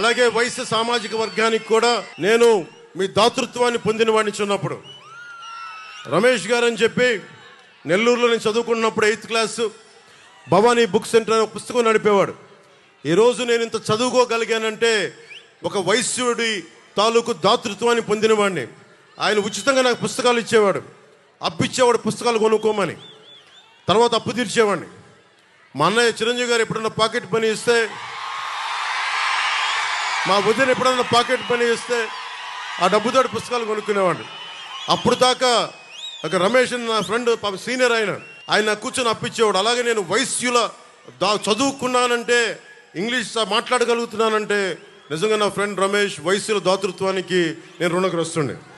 అలాగే వయసు సామాజిక వర్గానికి కూడా నేను మీ దాతృత్వాన్ని పొందిన వాడిని చిన్నప్పుడు. రమేష్ గారు అని చెప్పి నెల్లూరులో నేను చదువుకున్నప్పుడు eighth class Bhavani book centre అనే పుస్తకం నడిపేవాడు. ఈరోజు నేను ఇంత చదువుకోగలిగానంటే ఒక వైశ్యుడి తాలూకు దాతృత్వాన్ని పొందినవాడిని ఆయన ఉచితంగా నాకు పుస్తకాలు ఇచ్చేవాడు. అప్పిచ్చేవాడు పుస్తకాలు కొనుక్కోమని. తర్వాత అప్పు తీర్చేవాడిని. మా అన్నయ్య చిరంజీవి గారు ఎప్పుడన్నా పాకెట్ పని ఇస్తే మా వదిన ఎప్పుడన్నా పాకెట్ పని ఇస్తే ఆ డబ్బుతో పుస్తకాలు కొనుక్కునేవాడు అప్పుడు దాకా ఒక రమేష్ నా ఫ్రెండ్ పాప సీనియర్ ఆయన ఆయన కూర్చొని అప్పించేవాడు అలాగే నేను వైశ్యుల దా చదువుకున్నానంటే ఇంగ్లీష్ మాట్లాడగలుగుతున్నానంటే నిజంగా నా ఫ్రెండ్ రమేష్ వైశ్యుల దాతృత్వానికి నేను రుణగ్రస్తుండే